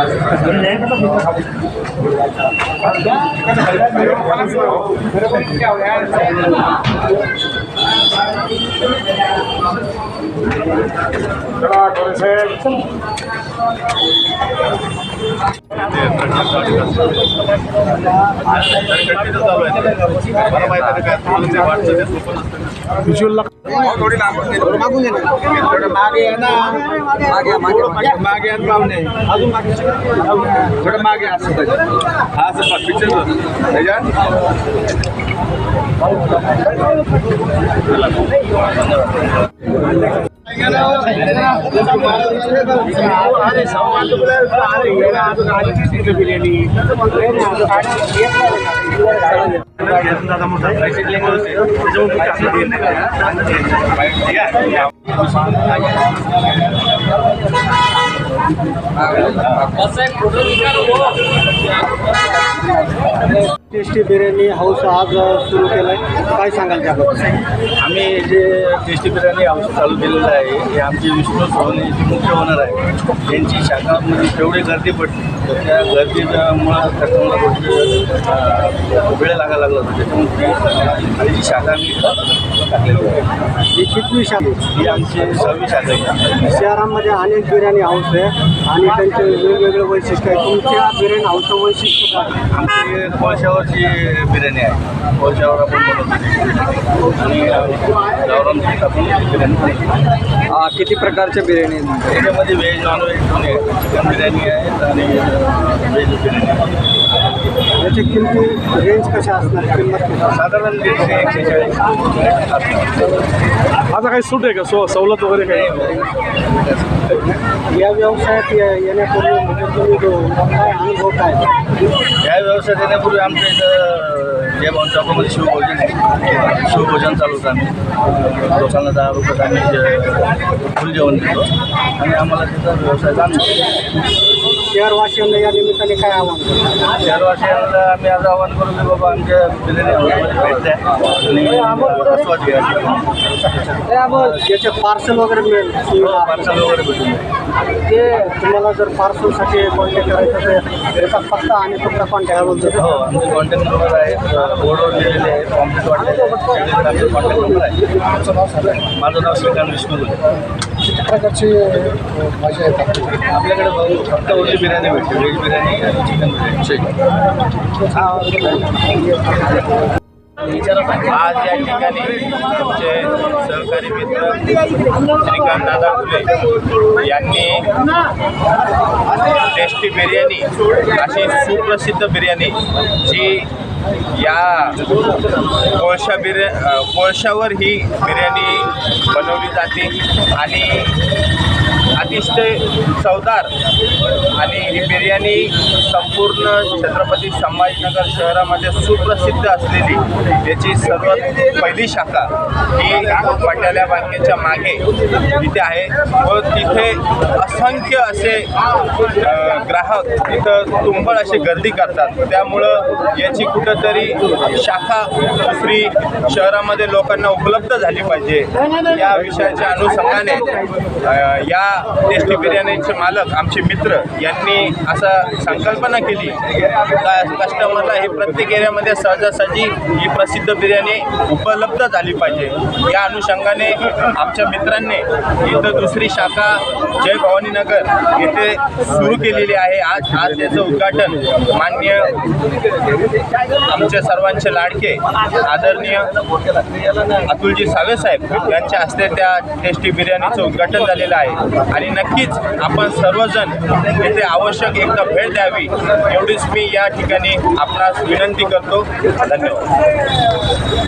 好了，开始。मागे आहे ना मागे मागे मागे आहे पाहुणे अजून मागे थोडं मागे असं हा असं पिक्चर दादा मोठा त्याच्यामुळे टेस्टी बिर्याणी हाऊस आज सुरू केलं आहे काय सांगाल त्याबद्दल? आम्ही जे टेस्टी बिर्याणी हाऊस चालू केलेलं आहे हे आमचे विष्णू सोहनीचे मुख्य ओनर आहे त्यांची शाखा म्हणजे तेवढी गर्दी पडली. तर त्या गर्दीमुळं कस्टमरला थोडी वेळ लागायला लागला होता. त्याच्यामुळे शाखा मी टाकलेली आहे ही कितवी शाळा ही आमची सहावी शाखा आहे. शहरामध्ये अनेक बिर्याणी हाऊस आहे आणि त्यांचे वेगवेगळे वैशिष्ट्य आहे. तुमच्या बिर्याणी हाऊसचं वैशिष्ट्य काय? आमची कोळशावरची बिर्याणी आहे. कोळशावर आपण बनवतो. आणि गावरान पीठ आपण बिर्याणी बनवतो. किती प्रकारच्या बिर्याणी आहेत? त्याच्यामध्ये व्हेज नॉनव्हेज दोन्ही आहे चिकन बिर्याणी आहे आणि व्हेज बिर्याणी आहे. याची किमती रेंज कशा असणार? किंमत? साधारण दीडशे एकशे चाळीस आता काही सूट आहे का? सो सवलत वगैरे काही? या व्यवसायात ये- येण्यापूर्वी म्हणजे काय अनुभव काय? या व्यवसायात येण्यापूर्वी आमच्या इथं जे भाऊ चौकामध्ये शिवभोजन आहे शिवभोजन चालू होतं आम्ही. लोकांना दहा रुपयात आम्ही जे- फुल जेवण देतो. आणि आम्हाला तिथं व्यवसाय चालू शहरवासियांना या निमित्ताने काय आव्हान करणार? शहरवासियांना आम्ही आज आवाहन करू की बाबा आमच्या बिर्याणी हाऊसमध्ये भेट द्या आणि आस्वाद घ्या. याचे पार्सल वगैरे मिळेल पार्सल वगैरे. ते तुम्हाला जर पार्सलसाठी कॉन्टॅक्ट करायचं तर याचा पत्ता आणि तुमचा कॉन्टॅक्ट बोलतो हो आमचे कॉन्टॅक्ट नंबर आहेत. बोर्डवर दिलेले आहेत. कॉम्प्लेट वाटलेले आहेत. आमचे कॉन्टॅक्ट नंबर आहे माझं नाव श्रीकांत विष्णू किती प्रकारची भाजी आहेत आपल्याकडे फक्त ओली बिर्याणी भेटते व्हेज बिर्याणी आणि चिकन बिर्याणी. आज या ठिकाणी आमचे सहकारी मित्र श्रीकांत दादा फुले यांनी टेस्टी बिर्याणी अशी सुप्रसिद्ध बिर्याणी जी या कोळशा बिर्या कोळशावर ही बिर्याणी बनवली जाते आणि अतिशय चवदार आणि ही बिर्याणी संपूर्ण छत्रपती संभाजीनगर शहरामध्ये सुप्रसिद्ध असलेली याची सर्वात पहिली शाखा ही पटाल्या बँकेच्या मागे तिथे आहे व तिथे असंख्य असे ग्राहक तिथं तुंबळ अशी गर्दी करतात. त्यामुळं याची कुठंतरी शाखा दुसरी शहरामध्ये लोकांना उपलब्ध झाली पाहिजे. या विषयाच्या अनुषंगाने या टेस्टी बिर्याणीचे मालक आमचे मित्र यांनी असा संकल्पना केली का कस्टमरला हे प्रत्येक एरियामध्ये सहजासहजी ही प्रसिद्ध बिर्याणी उपलब्ध झाली पाहिजे. या अनुषंगाने आमच्या मित्रांनी इथं दुसरी शाखा जय भवानी नगर येथे सुरू केलेली आहे. आज आज त्याचं उद्घाटन मान्य आमच्या सर्वांचे लाडके आदरणीय अतुलजी सावे साहेब यांच्या हस्ते त्या टेस्टी बिर्याणीचं उद्घाटन झालेलं आहे. आणि नक्कीच आपण सर्वजण येथे आवश्यक एकदा भेट द्यावी एवढीच मी या ठिकाणी आपणास विनंती करतो. धन्यवाद.